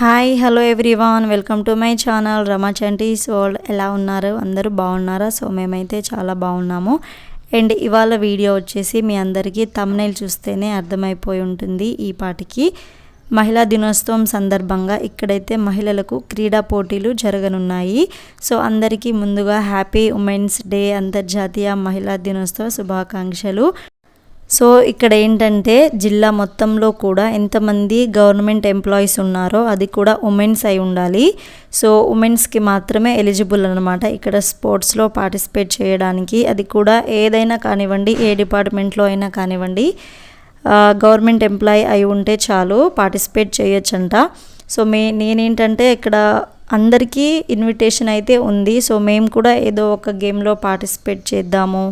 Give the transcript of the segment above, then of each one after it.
Hi hello everyone welcome to my channel Rama Chanti's world ఎలా ఉన్నారు? అందరూ బాగున్నారా? సో మేమైతే చాలా బాగున్నాము. అండ్ ఇవాళ వీడియో వచ్చేసి మీ అందరికీ తమ్నైల్ చూస్తేనే అర్థమైపోయి ఉంటుంది ఈ పాటికి. మహిళా దినోత్సవం సందర్భంగా ఇక్కడైతే మహిళలకు క్రీడా పోటీలు జరగనున్నాయి. సో అందరికీ ముందుగా హ్యాపీ ఉమెన్స్ డే అంతర్జాతీయ మహిళా దినోత్సవ శుభాకాంక్షలు. సో ఇక్కడ ఏంటంటే జిల్లా మొత్తంలో కూడా ఎంతమంది గవర్నమెంట్ ఎంప్లాయీస్ ఉన్నారో అది కూడా ఉమెన్స్ అయి ఉండాలి. సో ఉమెన్స్కి మాత్రమే ఎలిజిబుల్ అనమాట ఇక్కడ స్పోర్ట్స్లో పార్టిసిపేట్ చేయడానికి అది కూడా ఏదైనా కానివ్వండి ఏ డిపార్ట్మెంట్లో అయినా కానివ్వండి గవర్నమెంట్ ఎంప్లాయీ అయి ఉంటే చాలు పార్టిసిపేట్ చేయొచ్చంట. సో మే నేనేంటంటే ఇక్కడ అందరికీ ఇన్విటేషన్ అయితే ఉంది. సో మేము కూడా ఏదో ఒక గేమ్లో పార్టిసిపేట్ చేద్దాము.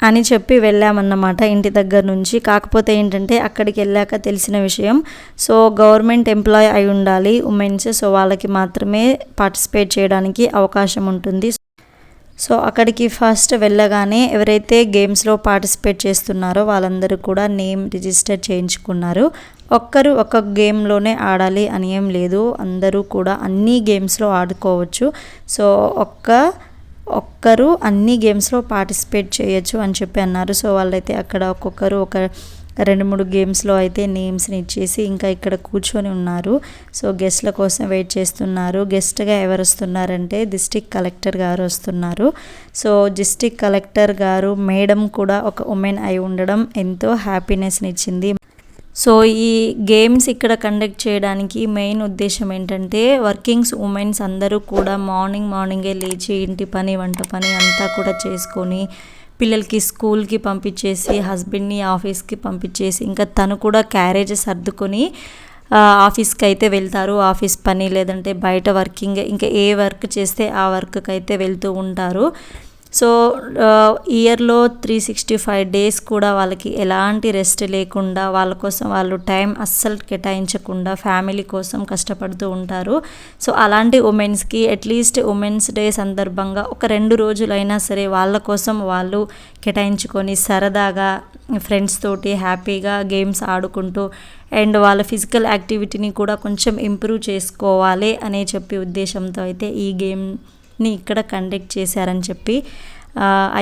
అని చెప్పి వెళ్ళామన్నమాట ఇంటి దగ్గర నుంచి. కాకపోతే ఏంటంటే అక్కడికి వెళ్ళాక తెలిసిన విషయం సో గవర్నమెంట్ ఎంప్లాయ్ అయి ఉండాలి. ఉమెన్స్ సో వాళ్ళకి మాత్రమే పార్టిసిపేట్ చేయడానికి అవకాశం ఉంటుంది. సో అక్కడికి ఫస్ట్ వెళ్ళగానే ఎవరైతే గేమ్స్లో పార్టిసిపేట్ చేస్తున్నారో వాళ్ళందరూ కూడా నేమ్ రిజిస్టర్ చేయించుకున్నారు. ఒక్కరు ఒక గేమ్లోనే ఆడాలి అని ఏం లేదు. అందరూ కూడా అన్ని గేమ్స్లో ఆడుకోవచ్చు. సో ఒక్క ఒక్కరు అన్ని గేమ్స్లో పార్టిసిపేట్ చేయొచ్చు అని చెప్పి అన్నారు. సో వాళ్ళైతే అక్కడ ఒక్కొక్కరు ఒక రెండు మూడు గేమ్స్లో అయితే నేమ్స్ని ఇచ్చేసి ఇంకా ఇక్కడ కూర్చొని ఉన్నారు. సో గెస్ట్ల కోసం వెయిట్ చేస్తున్నారు. గెస్ట్గా ఎవరు వస్తున్నారంటే డిస్టిక్ కలెక్టర్ గారు వస్తున్నారు. సో డిస్టిక్ కలెక్టర్ గారు మేడం కూడా ఒక ఉమెన్ అయి ఉండడం ఎంతో హ్యాపీనెస్ని ఇచ్చింది. సో ఈ గేమ్స్ ఇక్కడ కండక్ట్ చేయడానికి మెయిన్ ఉద్దేశం ఏంటంటే వర్కింగ్స్ ఉమెన్స్ అందరూ కూడా మార్నింగ్ మార్నింగే లేచి ఇంటి పని వంట పని అంతా కూడా చేసుకొని పిల్లలకి స్కూల్కి పంపించేసి హస్బెండ్ని ఆఫీస్కి పంపించేసి ఇంకా తను కూడా క్యారేజ్ సర్దుకొని ఆఫీస్కి అయితే వెళ్తారు. ఆఫీస్ పని లేదంటే బయట వర్కింగ్ ఇంకా ఏ వర్క్ చేస్తే ఆ వర్క్కి అయితే వెళ్తూ ఉంటారు. సో ఇయర్లో త్రీ సిక్స్టీ ఫైవ్ డేస్ కూడా వాళ్ళకి ఎలాంటి రెస్ట్ లేకుండా వాళ్ళ కోసం వాళ్ళు టైం అస్సలు కేటాయించకుండా ఫ్యామిలీ కోసం కష్టపడుతూ ఉంటారు. సో అలాంటి ఉమెన్స్కి అట్లీస్ట్ ఉమెన్స్ డే సందర్భంగా ఒక రెండు రోజులైనా సరే వాళ్ళ కోసం వాళ్ళు కేటాయించుకొని సరదాగా ఫ్రెండ్స్ తోటి హ్యాపీగా గేమ్స్ ఆడుకుంటూ అండ్ వాళ్ళ ఫిజికల్ యాక్టివిటీని కూడా కొంచెం ఇంప్రూవ్ చేసుకోవాలి అనే చెప్పి ఉద్దేశంతో అయితే ఈ గేమ్ ని ఇక్కడ కండక్ట్ చేశారని చెప్పి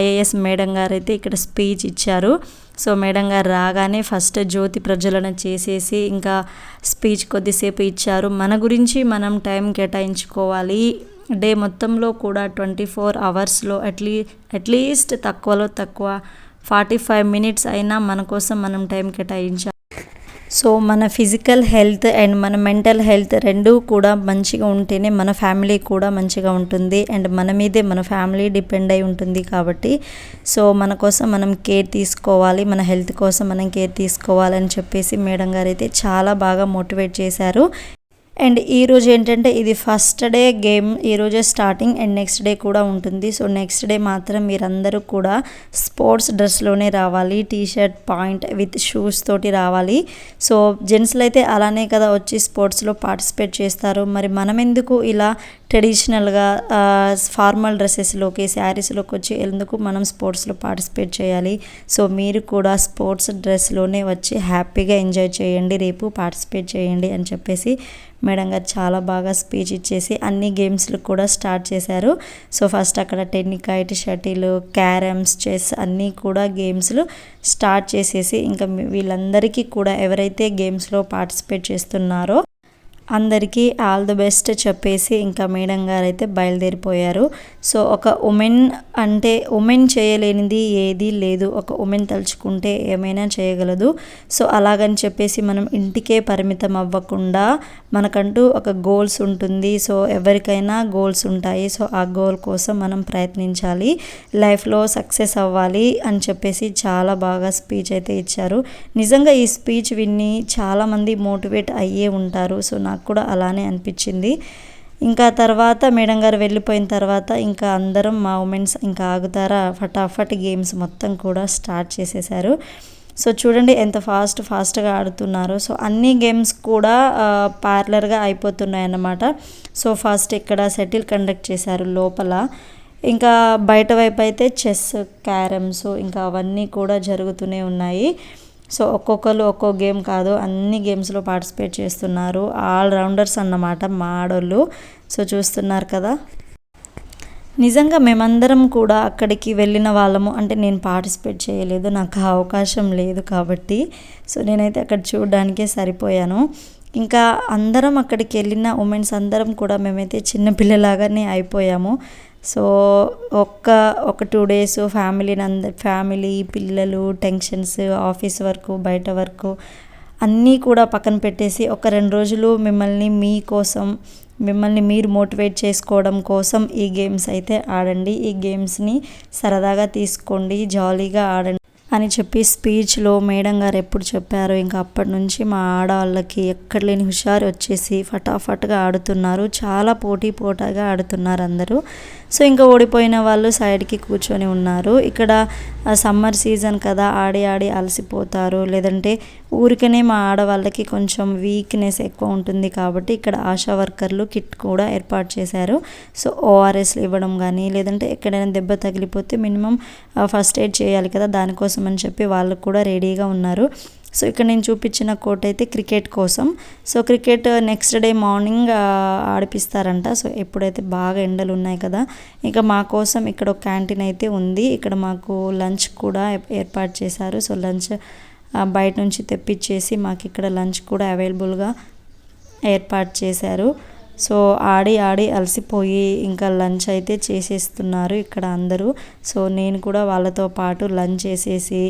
ఐఏఎస్ మేడం గారు అయితే ఇక్కడ స్పీచ్ ఇచ్చారు. సో మేడం గారు రాగానే ఫస్ట్ జ్యోతి ప్రజ్వలన చేసేసి ఇంకా స్పీచ్ కొద్దిసేపు ఇచ్చారు. మన గురించి మనం టైం కేటాయించుకోవాలి. డే మొత్తంలో కూడా ట్వంటీ ఫోర్ అవర్స్లో అట్లీ అట్లీస్ట్ తక్కువలో తక్కువ ఫార్టీ ఫైవ్ మినిట్స్ అయినా మన కోసం మనం టైం కేటాయించాలి సో మన ఫిజికల్ హెల్త్ అండ్ మన మెంటల్ హెల్త్ రెండూ కూడా మంచిగా ఉంటేనే మన ఫ్యామిలీ కూడా మంచిగా ఉంటుంది అండ్ మన మీదే మన ఫ్యామిలీ డిపెండ్ అయి ఉంటుంది కాబట్టి. సో మన కోసం మనం కేర్ తీసుకోవాలి మన హెల్త్ కోసం మనం కేర్ తీసుకోవాలని చెప్పేసి మేడం గారు అయితే చాలా బాగా మోటివేట్ చేశారు. అండ్ ఈరోజు ఏంటంటే ఇది ఫస్ట్ డే గేమ్ ఈరోజే స్టార్టింగ్ అండ్ నెక్స్ట్ డే కూడా ఉంటుంది. సో నెక్స్ట్ డే మాత్రం మీరందరూ కూడా స్పోర్ట్స్ డ్రెస్లోనే రావాలి T shirt pant with shoes తోటి రావాలి. సో జెంట్స్లు అయితే అలానే కదా వచ్చి స్పోర్ట్స్లో పార్టిసిపేట్ చేస్తారు. మరి మనం ఎందుకు ఇలా ట్రెడిషనల్గా ఫార్మల్ డ్రెస్సెస్లోకి శారీస్లోకి వచ్చి ఎందుకు మనం స్పోర్ట్స్లో పార్టిసిపేట్ చేయాలి? సో మీరు కూడా స్పోర్ట్స్ డ్రెస్లోనే వచ్చి హ్యాపీగా ఎంజాయ్ చేయండి రేపు పార్టిసిపేట్ చేయండి అని చెప్పేసి మేడం గారు చాలా బాగా స్పీచ్ ఇచ్చేసి అన్ని గేమ్స్లు కూడా స్టార్ట్ చేశారు. సో ఫస్ట్ అక్కడ టెన్నికైట్ షటిల్ క్యారమ్స్ చెస్ అన్నీ కూడా గేమ్స్లు స్టార్ట్ చేసేసి ఇంకా వీళ్ళందరికీ కూడా ఎవరైతే గేమ్స్లో పార్టిసిపేట్ చేస్తున్నారో అందరికీ ఆల్ ది బెస్ట్ చెప్పేసి ఇంకా మేడం గారు అయితే బయలుదేరిపోయారు. సో ఒక ఉమెన్ అంటే ఉమెన్ చేయలేనిది ఏది లేదు. ఒక ఉమెన్ తలుచుకుంటే ఏమైనా చేయగలదు. సో అలాగని చెప్పేసి మనం ఇంటికే పరిమితం అవ్వకుండా మనకంటూ ఒక గోల్స్ ఉంటుంది. సో ఎవరికైనా గోల్స్ ఉంటాయి. సో ఆ గోల్ కోసం మనం ప్రయత్నించాలి. లైఫ్లో సక్సెస్ అవ్వాలి అని చెప్పేసి చాలా బాగా స్పీచ్ అయితే ఇచ్చారు. నిజంగా ఈ స్పీచ్ విని చాలామంది మోటివేట్ అయ్యే ఉంటారు. సో నాకు కూడా అలానే అనిపించింది. ఇంకా తర్వాత మేడం గారు వెళ్ళిపోయిన తర్వాత ఇంకా అందరం మా ఉమెన్స్ ఇంకా ఆగుతారా? ఫటాఫట్ గేమ్స్ మొత్తం కూడా స్టార్ట్ చేసేసారు సో చూడండి ఎంత ఫాస్ట్ ఫాస్ట్గా ఆడుతున్నారో. సో అన్ని గేమ్స్ కూడా పార్లర్గా అయిపోతున్నాయి అన్నమాట సో ఫస్ట్ ఇక్కడ సెటిల్ కండక్ట్ చేశారు లోపల. ఇంకా బయట వైపు అయితే చెస్ క్యారమ్స్ ఇంకా అవన్నీ కూడా జరుగుతూనే ఉన్నాయి. సో ఒక్కొక్కరు ఒక్కో గేమ్ కాదు అన్ని గేమ్స్లో పార్టిసిపేట్ చేస్తున్నారు. ఆల్ రౌండర్స్ అన్నమాట మా ఆడోళ్ళు. సో చూస్తున్నారు కదా. నిజంగా మేమందరం కూడా అక్కడికి వెళ్ళిన వాళ్ళము. అంటే నేను పార్టిసిపేట్ చేయలేదు నాకు అవకాశం లేదు కాబట్టి. సో నేనైతే అక్కడ చూడడానికే సరిపోయాను. ఇంకా అందరం అక్కడికి వెళ్ళిన ఉమెన్స్ అందరం కూడా మేమైతే చిన్నపిల్లలాగానే అయిపోయాము. సో ఒక్క ఒక టూ డేస్ ఫ్యామిలీని అంద ఫ్యామిలీ పిల్లలు టెన్షన్స్ ఆఫీస్ వర్క్ బయట వర్క్ అన్నీ కూడా పక్కన పెట్టేసి ఒక రెండు రోజులు మిమ్మల్ని మీకోసం మిమ్మల్ని మీరు మోటివేట్ చేసుకోవడం కోసం ఈ గేమ్స్ అయితే ఆడండి. ఈ గేమ్స్ని సరదాగా తీసుకోండి. జాలీగా ఆడండి. అని చెప్పి స్పీచ్లో మేడం గారు ఎప్పుడు చెప్పారో ఇంకా అప్పటి నుంచి మా ఆడవాళ్ళకి ఎక్కడ లేని హుషారు వచ్చేసి ఫటాఫట్గా ఆడుతున్నారు. చాలా పోటీ పోటాగా ఆడుతున్నారు అందరూ. సో ఇంకా ఓడిపోయిన వాళ్ళు సైడ్కి కూర్చొని ఉన్నారు. ఇక్కడ సమ్మర్ సీజన్ కదా ఆడి ఆడి అలసిపోతారు. లేదంటే ఊరికనే మా ఆడవాళ్ళకి కొంచెం వీక్నెస్ ఎక్కువ ఉంటుంది కాబట్టి ఇక్కడ ఆశా వర్కర్లు కిట్ కూడా ఏర్పాటు చేశారు. సో ఓఆర్ఎస్లు ఇవ్వడం కానీ లేదంటే ఎక్కడైనా దెబ్బ తగిలిపోతే మినిమం ఫస్ట్ ఎయిడ్ చేయాలి కదా దానికోసం అని చెప్పి వాళ్ళు కూడా రెడీగా ఉన్నారు. సో ఇక్కడ నేను చూపించిన కోట్ అయితే క్రికెట్ కోసం. So cricket next day morning ఆడిపిస్తారంట. So ఎప్పుడైతే బాగా ఎండలు ఉన్నాయి కదా ఇంకా మా కోసం ఇక్కడ ఒక క్యాంటీన్ అయితే ఉంది. ఇక్కడ మాకు లంచ్ కూడా ఏర్పాటు చేశారు. సో లంచ్ బయట నుంచి తెప్పించేసి మాకు ఇక్కడ లంచ్ కూడా అవైలబుల్గా ఏర్పాటు చేశారు. సో ఆడి ఆడి అలసిపోయి ఇంకా లంచ్ అయితే చేసేస్తున్నారు ఇక్కడ అందరూ. సో నేను కూడా వాళ్ళతో పాటు లంచ్ చేసేసి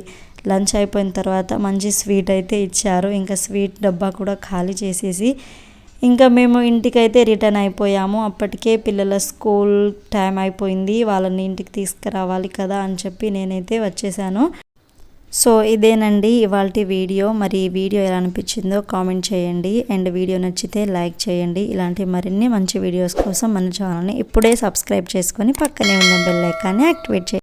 లంచ్ అయిపోయిన తర్వాత మంచి స్వీట్ అయితే ఇచ్చారు. ఇంకా స్వీట్ డబ్బా కూడా ఖాళీ చేసేసి ఇంకా మేము ఇంటికైతే రిటర్న్ అయిపోయాము. అప్పటికే పిల్లల స్కూల్ టైం అయిపోయింది. వాళ్ళని ఇంటికి తీసుకురావాలి కదా అని చెప్పి నేనైతే వచ్చేసాను. సో ఇదేనండి ఇవాళ వీడియో. మరి ఈ వీడియో ఎలా అనిపించిందో కామెంట్ చేయండి. అండ్ వీడియో నచ్చితే లైక్ చేయండి. ఇలాంటి మరిన్ని మంచి వీడియోస్ కోసం మన ఛానల్ని ఇప్పుడే సబ్స్క్రైబ్ చేసుకొని పక్కనే ఉన్న బెల్ ఐకాన్ని యాక్టివేట్ చేయండి.